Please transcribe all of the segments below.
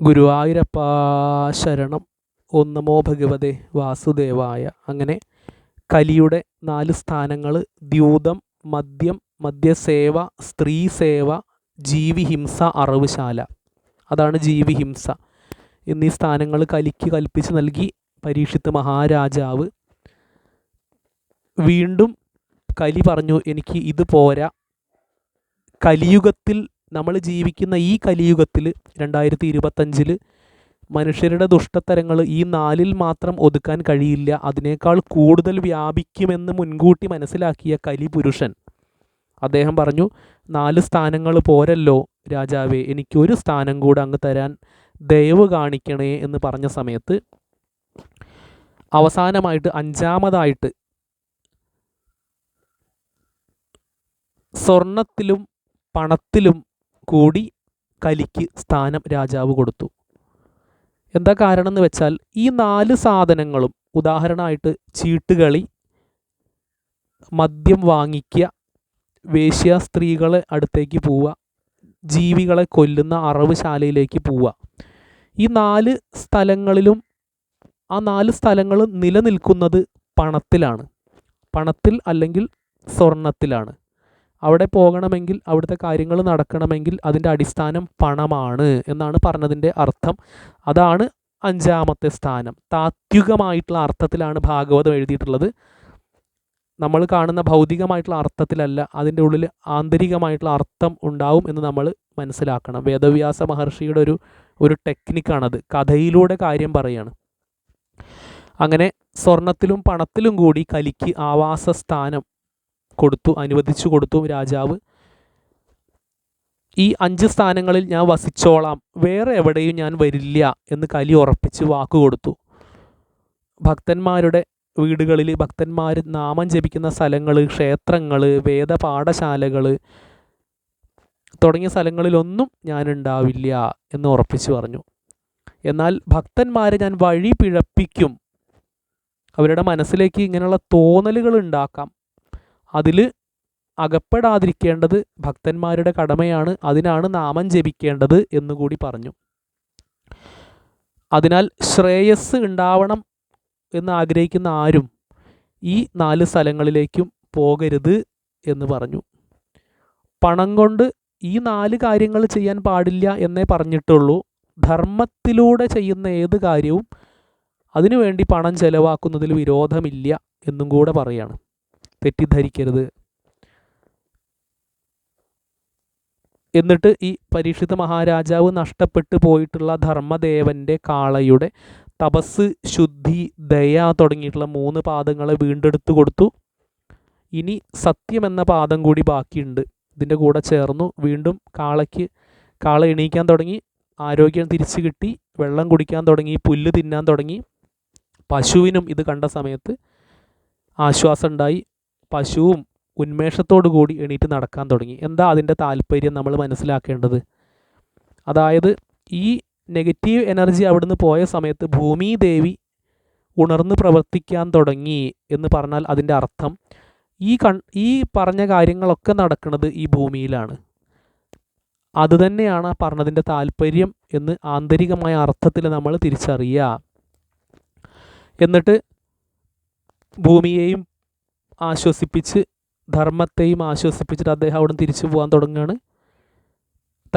ഗുരുവായൂരപ്പ ശരണം ഓം ഭഗവതേ വാസുദേവായ. അങ്ങനെ കലിയുടെ നാല് സ്ഥാനങ്ങൾ ദ്യൂതം മദ്യം മദ്യസേവ സ്ത്രീസേവ ജീവിഹിംസ അറവുശാല. അതാണ് ജീവിഹിംസ. എന്നീ സ്ഥാനങ്ങൾ കലിക്ക് കൽപ്പിച്ച് നൽകി പരീക്ഷിത്ത് മഹാരാജാവ്. വീണ്ടും കലി പറഞ്ഞു എനിക്ക് ഇത് പോരാ. കലിയുഗത്തിൽ നമ്മൾ ജീവിക്കുന്ന ഈ കലിയുഗത്തിൽ രണ്ടായിരത്തി ഇരുപത്തഞ്ചിൽ മനുഷ്യരുടെ ദുഷ്ടത്തരങ്ങൾ ഈ നാലിൽ മാത്രം ഒതുക്കാൻ കഴിയില്ല. അതിനേക്കാൾ കൂടുതൽ വ്യാപിക്കുമെന്ന് മുൻകൂട്ടി മനസ്സിലാക്കിയ കലി പുരുഷൻ അദ്ദേഹം പറഞ്ഞു നാല് സ്ഥാനങ്ങൾ പോരല്ലോ രാജാവേ എനിക്കൊരു സ്ഥാനം കൂടെ അങ്ങ് തരാൻ ദയവ് കാണിക്കണേ എന്ന് പറഞ്ഞ സമയത്ത് അവസാനമായിട്ട് അഞ്ചാമതായിട്ട് സ്വർണത്തിലും പണത്തിലും കൂടി കലിക്ക് സ്ഥാനം രാജാവ് കൊടുത്തു. എന്താ കാരണം എന്ന് വെച്ചാൽ ഈ നാല് സാധനങ്ങളും ഉദാഹരണമായിട്ട് ചീട്ടുകളി മദ്യം വാങ്ങിക്കുക വേശ്യ സ്ത്രീകളെ അടുത്തേക്ക് പോവുക ജീവികളെ കൊല്ലുന്ന അറവുശാലയിലേക്ക് പോവുക. ഈ നാല് സ്ഥലങ്ങളിലും ആ നാല് സ്ഥലങ്ങളും നിലനിൽക്കുന്നത് പണത്തിലാണ്. പണത്തിൽ അല്ലെങ്കിൽ സ്വർണത്തിലാണ്. അവിടെ പോകണമെങ്കിൽ അവിടുത്തെ കാര്യങ്ങൾ നടക്കണമെങ്കിൽ അതിന്റെ അടിസ്ഥാനം പണമാണ് എന്നാണ് പറഞ്ഞതിന്റെ അർത്ഥം. അതാണ് അഞ്ചാമത്തെ സ്ഥാനം. താത്വികമായിട്ടുള്ള അർത്ഥത്തിലാണ് ഭാഗവതം എഴുതിയിട്ടുള്ളത്. നമ്മൾ കാണുന്ന ഭൗതികമായിട്ടുള്ള അർത്ഥത്തിലല്ല അതിന്റെ ഉള്ളിൽ ആന്തരികമായിട്ടുള്ള അർത്ഥം ഉണ്ടാവും എന്ന് നമ്മൾ മനസ്സിലാക്കണം. വേദവ്യാസ മഹർഷിയുടെ ഒരു ഒരു ടെക്നിക്കാണത്. കഥയിലൂടെ കാര്യം പറയാണ്. അങ്ങനെ സ്വർണത്തിലും പണത്തിലും കൂടി കലിക്ക് ആവാസ സ്ഥാനം കൊടുത്തു അനുവദിച്ചു കൊടുത്തു രാജാവ്. ഈ അഞ്ച് സ്ഥാനങ്ങളിൽ ഞാൻ വസിച്ചോളാം. വേറെ എവിടെയും ഞാൻ വരില്ല എന്ന് കലി ഉറപ്പിച്ച് വാക്ക് കൊടുത്തു. ഭക്തന്മാരുടെ വീടുകളിൽ ഭക്തന്മാർ നാമം ജപിക്കുന്ന സ്ഥലങ്ങൾ ക്ഷേത്രങ്ങൾ വേദപാഠശാലകൾ തുടങ്ങിയ സ്ഥലങ്ങളിലൊന്നും ഞാൻ ഉണ്ടാവില്ല എന്ന് ഉറപ്പിച്ചു പറഞ്ഞു. എന്നാൽ ഭക്തന്മാരെ ഞാൻ വഴി പിഴപ്പിക്കും. അവരുടെ മനസ്സിലേക്ക് ഇങ്ങനെയുള്ള തോന്നലുകൾ ഉണ്ടാക്കാം. അതിൽ അകപ്പെടാതിരിക്കേണ്ടത് ഭക്തന്മാരുടെ കടമയാണ് അതിനാണ് നാമം ജപിക്കേണ്ടത് എന്നുകൂടി പറഞ്ഞു. അതിനാൽ ശ്രേയസ് ഉണ്ടാവണം എന്ന് ആഗ്രഹിക്കുന്ന ആരും ഈ നാല് സ്ഥലങ്ങളിലേക്കും പോകരുത് എന്ന് പറഞ്ഞു. പണം കൊണ്ട് ഈ നാല് കാര്യങ്ങൾ ചെയ്യാൻ പാടില്ല എന്നേ പറഞ്ഞിട്ടുള്ളൂ. ധർമ്മത്തിലൂടെ ചെയ്യുന്ന ഏത് കാര്യവും അതിനുവേണ്ടി പണം ചെലവാക്കുന്നതിൽ വിരോധമില്ല എന്നും കൂടെ പറയാണ്. തെറ്റിദ്ധരിക്കരുത്. എന്നിട്ട് ഈ പരീക്ഷിത മഹാരാജാവ് നഷ്ടപ്പെട്ടു പോയിട്ടുള്ള ധർമ്മദേവന്റെ കാളയുടെ തപസ് ശുദ്ധി ദയ തുടങ്ങിയിട്ടുള്ള മൂന്ന് പാദങ്ങളെ വീണ്ടെടുത്തു കൊടുത്തു. ഇനി സത്യം എന്ന പാദം കൂടി ബാക്കിയുണ്ട്. ഇതിന്റെ കൂടെ ചേർന്നു വീണ്ടും കാളയ്ക്ക് കാള എണീക്കാൻ തുടങ്ങി ആരോഗ്യം തിരിച്ചു കിട്ടി വെള്ളം കുടിക്കാൻ തുടങ്ങി പുല്ല് തിന്നാൻ തുടങ്ങി. പശുവിനും ഇത് കണ്ട സമയത്ത് ആശ്വാസം ഉണ്ടായി പശുവും ഉന്മേഷത്തോടു കൂടി എണീറ്റ് നടക്കാൻ തുടങ്ങി. എന്താ അതിന്റെ താല്പര്യം നമ്മൾ മനസ്സിലാക്കേണ്ടത്? അതായത് ഈ നെഗറ്റീവ് എനർജി അവിടുന്ന് പോയ സമയത്ത് ഭൂമി ദേവി ഉണർന്ന് പ്രവർത്തിക്കാൻ തുടങ്ങി എന്ന് പറഞ്ഞാൽ അതിന്റെ അർത്ഥം ഈ കൺ ഈ പറഞ്ഞ കാര്യങ്ങളൊക്കെ നടക്കുന്നത് ഈ ഭൂമിയിലാണ്. അതുതന്നെയാണ് പറഞ്ഞതിന്റെ താല്പര്യം എന്ന് ആന്തരികമായ അർത്ഥത്തിൽ നമ്മൾ തിരിച്ചറിയുക. എന്നിട്ട് ഭൂമിയെയും ആശ്വസിപ്പിച്ച് ധർമ്മത്തെയും ആശ്വസിപ്പിച്ചിട്ട് അദ്ദേഹം അവിടെ തിരിച്ചു പോകാൻ തുടങ്ങുകയാണ്.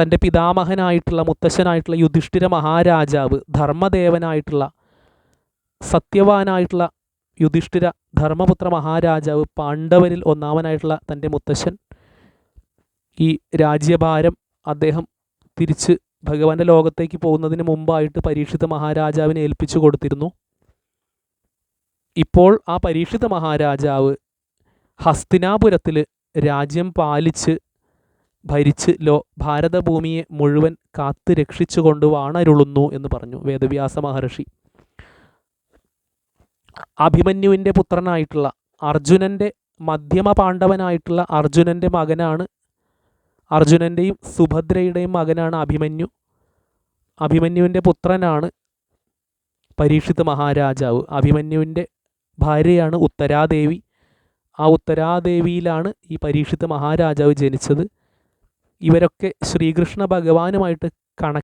തന്റെ പിതാമഹനായിട്ടുള്ള മുത്തശ്ശനായിട്ടുള്ള യുധിഷ്ഠിര മഹാരാജാവ് ധർമ്മദേവനായിട്ടുള്ള സത്യവാനായിട്ടുള്ള യുധിഷ്ഠിര ധർമ്മപുത്ര മഹാരാജാവ് പാണ്ഡവരിൽ ഒന്നാമനായിട്ടുള്ള തന്റെ മുത്തശ്ശൻ ഈ രാജ്യഭാരം അദ്ദേഹം തിരിച്ച് ഭഗവാന്റെ ലോകത്തേക്ക് പോകുന്നതിന് മുമ്പായിട്ട് പരീക്ഷിത മഹാരാജാവിനെ ഏൽപ്പിച്ചു കൊടുത്തിരുന്നു. ഇപ്പോൾ ആ പരീക്ഷിത മഹാരാജാവ് ഹസ്തിനാപുരത്തിൽ രാജ്യം പാലിച്ച് ഭരിച്ച് ലോ ഭാരതഭൂമിയെ മുഴുവൻ കാത്തു രക്ഷിച്ചുകൊണ്ട് വാണരുളുന്നു എന്ന് പറഞ്ഞു വേദവ്യാസ മഹർഷി. അഭിമന്യുവിന്റെ പുത്രനായിട്ടുള്ള അർജുനന്റെ മധ്യമ പാണ്ഡവനായിട്ടുള്ള അർജുനന്റെ മകനാണ് അർജുനന്റെയും സുഭദ്രയുടെയും മകനാണ് അഭിമന്യു. അഭിമന്യുവിന്റെ പുത്രനാണ് പരീക്ഷിത് മഹാരാജാവ്. അഭിമന്യുവിന്റെ ഭാര്യയാണ് ഉത്തരാദേവി. ആ ഉത്തരാദേവിയിലാണ് ഈ പരീക്ഷിത് മഹാരാജാവ് ജനിച്ചത്. ഇവരൊക്കെ ശ്രീകൃഷ്ണ ഭഗവാനുമായിട്ട് കണക്ട്